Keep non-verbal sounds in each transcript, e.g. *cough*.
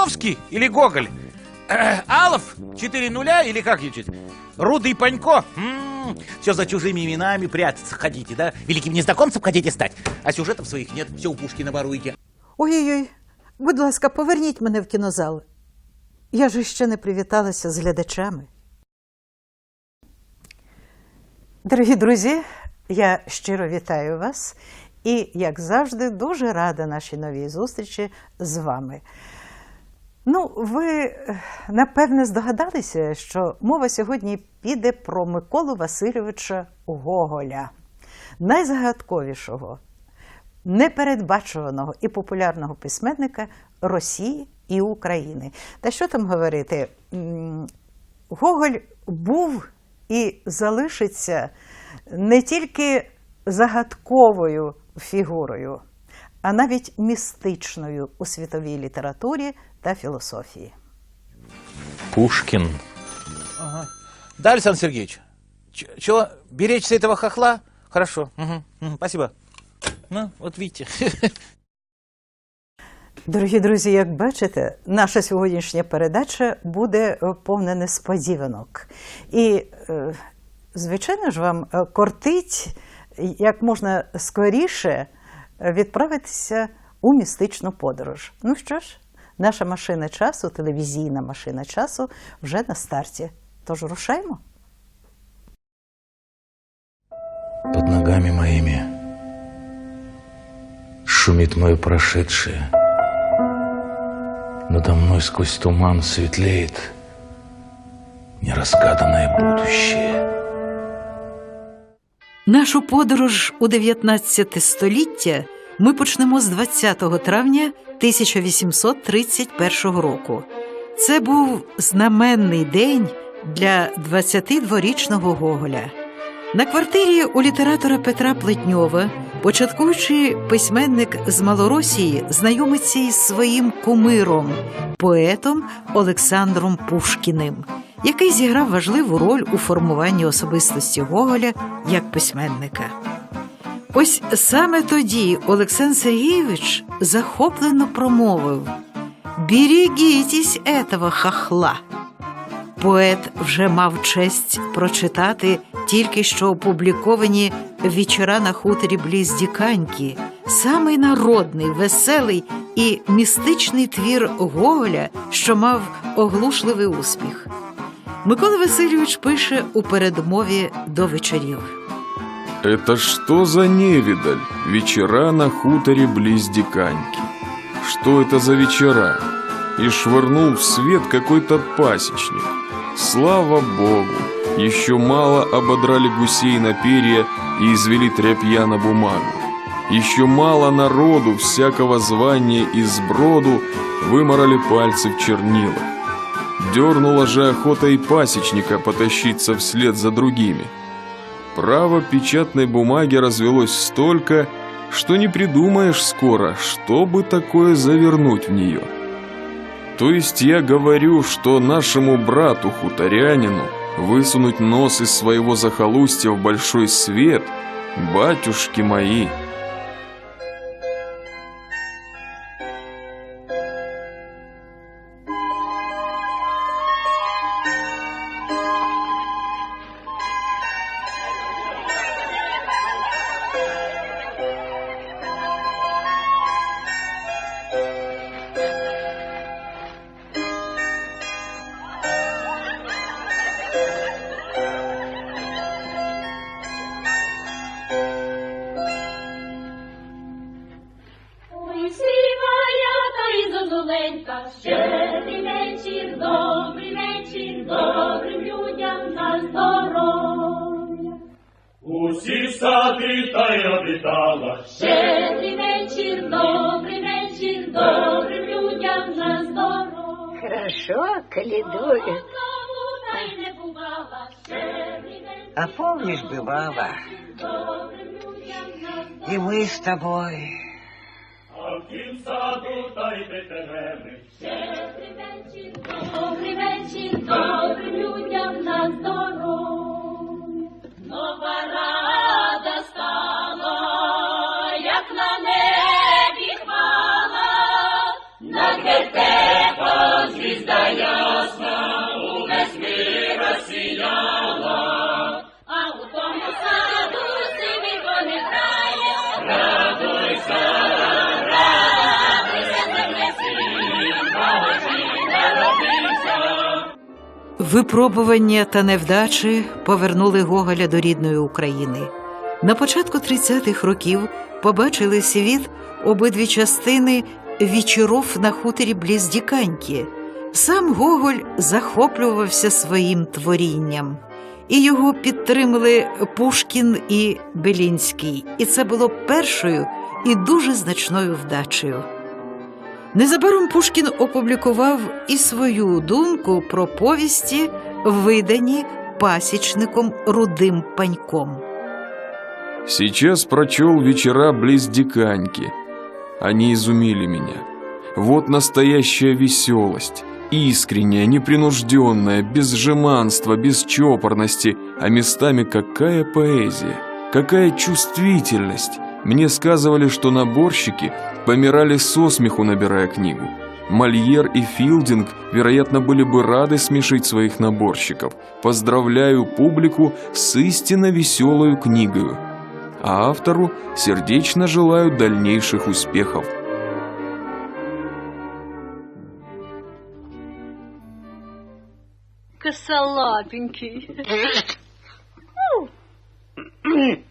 вы кто? Яновский или Гоголь? Э, Алов? Четыре нуля или как ючить? Рудый Панько? Все за чужими именами прятаться хотите, да? Великим незнакомцем хотите стать? А сюжетов своих нет, все у Пушкина воруете. Ой-ой-ой, будь ласка, поверніть мене в кінозал. Я ж ще не привіталася з глядачами. Дорогі друзі, я щиро вітаю вас і, як завжди, дуже рада нашій новій зустрічі з вами. Ну, ви е, напевне здогадалися, що мова сьогодні піде про Миколу Васильовича Гоголя, найзагадковішого, непередбачуваного і популярного письменника Росії і України. Та що там говорити? Гоголь був і залишиться не тільки загадковою фігурою, а навіть містичною у світовій літературі та філософії. Пушкин. Да, Александр Сергеевич? Чего, беречься этого хохла? Хорошо, спасибо. Ну, вот видите. Дорогі друзі, як бачите, наша сьогоднішня передача буде е, повна несподіванок. І, е, звичайно ж, вам е, кортить як можна скоріше відправитися у містичну подорож. Ну що ж, наша машина часу, телевізійна машина часу вже на старті. Тож рушаймо. Под ногами моими шумит мое прошедшее. Надо мной сквозь туман светлеет неразгаданное будущее. Нашу подорож у 19 століття ми почнемо з 20 травня 1831 року. Це був знаменний день для 22-річного Гоголя. На квартирі у літератора Петра Плетньова, початкуючи письменник з Малоросії, знайомиться із своїм кумиром, поетом Олександром Пушкіним, який зіграв важливу роль у формуванні особистості Гоголя як письменника. Ось саме тоді Олександр Сергійович захоплено промовив: «Берегітесь этого хахла. Поет вже мав честь прочитати тільки що опубліковані вечора на хуторі бліз Діканьки, самий народний, веселий і містичний твір Гоголя, що мав оглушливий успіх. Микола Васильович пише у передмові до вечорів. Это что за невидаль? Вечера на хуторе близ Диканьки. Что это за вечера? И швырнул в свет какой-то пасечник. Слава богу, еще мало ободрали гусей на перья и извели тряпья на бумагу. Еще мало народу всякого звания и сброду выморали пальцы в чернилах. Дернула же охота и пасечника потащиться вслед за другими. Право печатной бумаги развелось столько, что не придумаешь скоро, чтобы такое завернуть в нее. То есть я говорю, что нашему брату-хуторянину высунуть нос из своего захолустья в большой свет, батюшки мои, Усі сади та й обітала, Щедрий вечір, добрий вечір, добрим людям на здоров'я. Хорошо, калідує. Знову та й не бувала, щедрий вечір, А помнишь, бывало, добрим людям на здоров'я. и мы с тобой. а в тім саду та й Випробування та невдачі повернули Гоголя до рідної України. На початку 30-х років побачили світ обидві частини «Вічеров на хуторі бліз Діканьки». Сам Гоголь захоплювався своїм творінням, і його підтримали Пушкін і Белінський. І це було першою і дуже значною вдачею. Незабаром Пушкін опублікував і свою думку про повісті, видані пасічником Рудим Паньком. Сейчас прочел вечера близ Диканьки. Они изумили меня. Вот настоящая веселость. Искренняя, непринужденная, без жеманства, без чопорности, а местами какая поэзия, какая чувствительность. Мне сказывали, что наборщики помирали со смеху, набирая книгу. Мольер и Филдинг, вероятно, были бы рады смешить своих наборщиков. Поздравляю публику с истинно веселою книгою. А автору сердечно желаю дальнейших успехов. Косолапенький. *clears throat*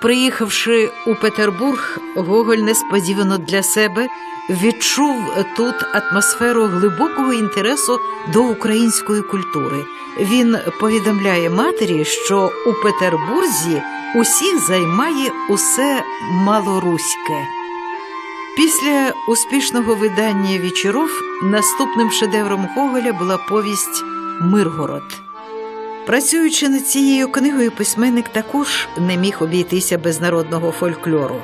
Приїхавши у Петербург, Гоголь несподівано для себе відчув тут атмосферу глибокого інтересу до української культури. Він повідомляє матері, що у Петербурзі усіх займає усе малоруське. Після успішного видання вечоров наступним шедевром Гоголя була повість Миргород. Працюючи над цією книгою, письменник також не міг обійтися без народного фольклору.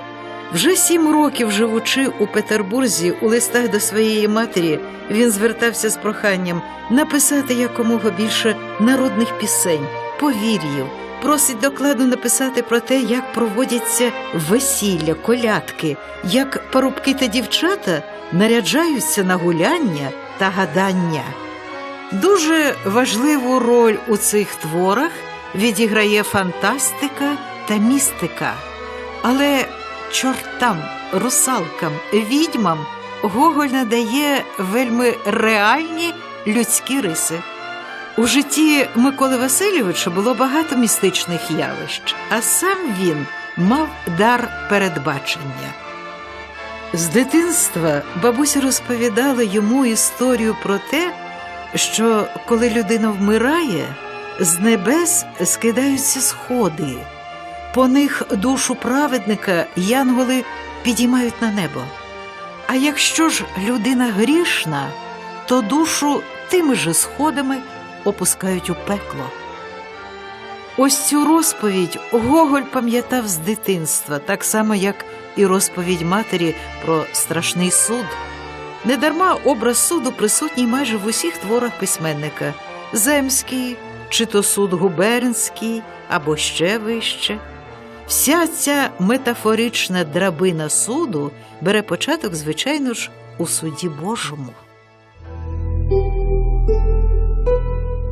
Вже сім років живучи у Петербурзі, у листах до своєї матері, він звертався з проханням написати якомога більше народних пісень, повір'їв, просить докладно написати про те, як проводяться весілля, колядки, як парубки та дівчата наряджаються на гуляння та гадання. Дуже важливу роль у цих творах відіграє фантастика та містика. Але чортам, русалкам, відьмам Гоголь надає вельми реальні людські риси. У житті Миколи Васильовича було багато містичних явищ, а сам він мав дар передбачення. З дитинства бабуся розповідала йому історію про те, що коли людина вмирає, з небес скидаються сходи. По них душу праведника янголи підіймають на небо. А якщо ж людина грішна, то душу тими же сходами опускають у пекло. Ось цю розповідь Гоголь пам'ятав з дитинства, так само, як і розповідь матері про страшний суд. Недарма образ суду присутній майже в усіх творах письменника земський, чи то суд губернський, або ще вище. Вся ця метафорична драбина суду бере початок, звичайно ж, у суді Божому.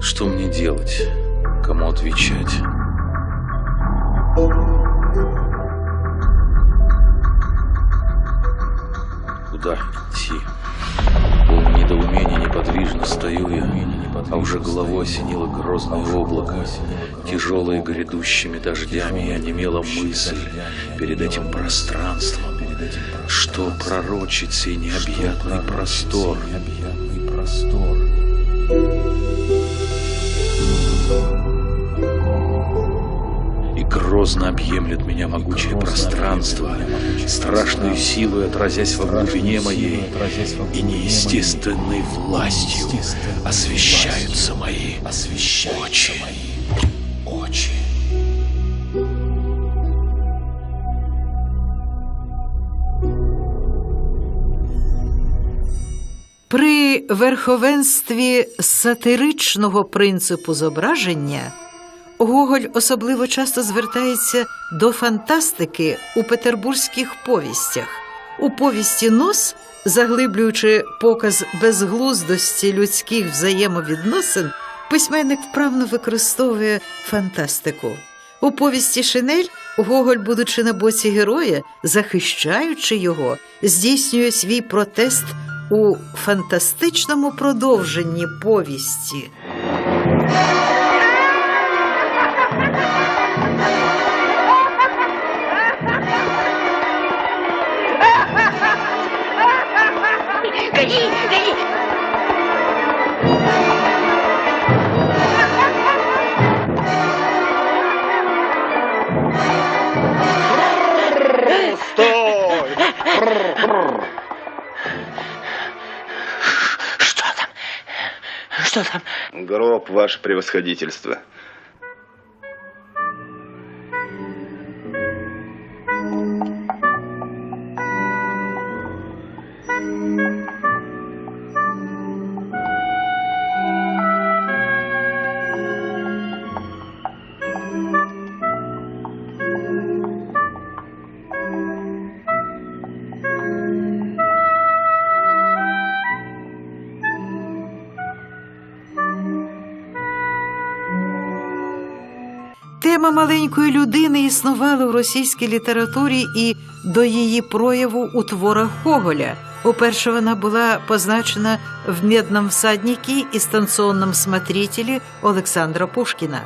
Что мне делать? Кому отвечать? Куда идти? Недоумения неподвижно стою я, а уже головой осенило грозное облако. Тяжелые грядущими дождями и онемела мысль перед этим пространством. Что пророчит сей необъятный простор? Грозно объемлет меня могучее пространство, страшную силой отразясь во глубине моей, и неестественной властью освещаются мои очи. Очи. При верховенстві сатиричного принципу зображення Гоголь особливо часто звертається до фантастики у петербурзьких повістях. У повісті Нос, заглиблюючи показ безглуздості людських взаємовідносин, письменник вправно використовує фантастику. У повісті Шинель Гоголь, будучи на боці героя, захищаючи його, здійснює свій протест у фантастичному продовженні повісті. Ваше превосходительство. Тема маленької людини існувала в російській літературі і до її прояву у творах Гоголя. Уперше вона була позначена в «Медном всаднике» і станційному смотрителі Олександра Пушкіна.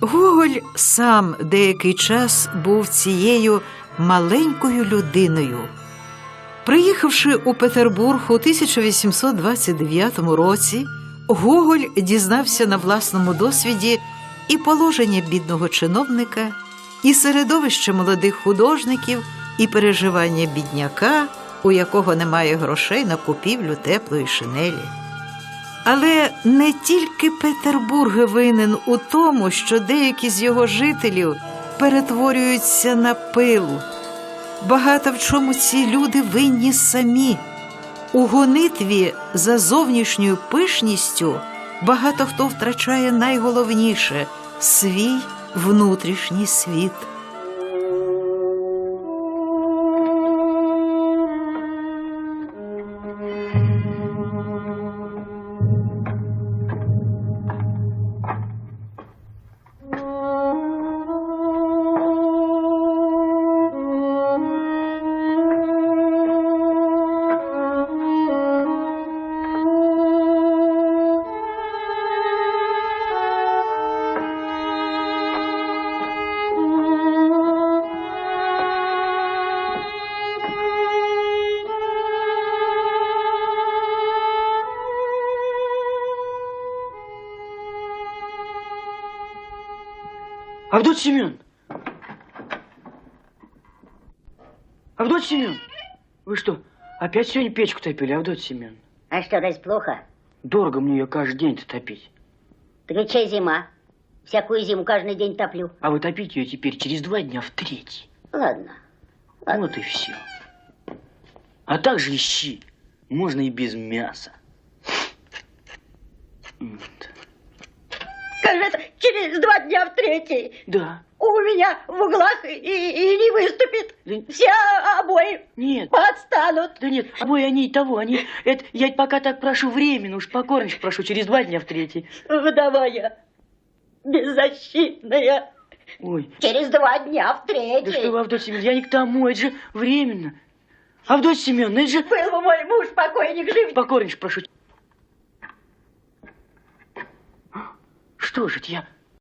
Гоголь сам деякий час був цією маленькою людиною. Приїхавши у Петербург у 1829 році, Гоголь дізнався на власному досвіді і положення бідного чиновника, і середовище молодих художників, і переживання бідняка, у якого немає грошей на купівлю теплої шинелі. Але не тільки Петербург винен у тому, що деякі з його жителів перетворюються на пилу. Багато в чому ці люди винні самі. У гонитві за зовнішньою пишністю багато хто втрачає найголовніше свій внутрішній світ. Авдотья Семен! Авдотья Семен! Вы что, опять сегодня печку топили, Авдотья Семен? А что, разве плохо? Дорого мне ее каждый день-то топить. Так чай зима. Всякую зиму каждый день топлю. А вы топить ее теперь через два дня в третий. Ладно. Ладно. Вот и все. А также ищи. Можно и без мяса. Вот. Кажется, через два дня в третий. Да. У меня в углах и, и не выступит. Да- Все обои Нет. подстанут. Да нет, обои они и того, они... Это я пока так прошу временно, уж покорнейше прошу, через два дня в третий. Вдова я. Беззащитная. Ой, Через два дня в третий. да что вы, Авдотья Семеновна, я не к тому, это же временно. Авдотья Семеновна, это же... Был бы мой муж покойник жив. Покорнейше прошу. Что же это я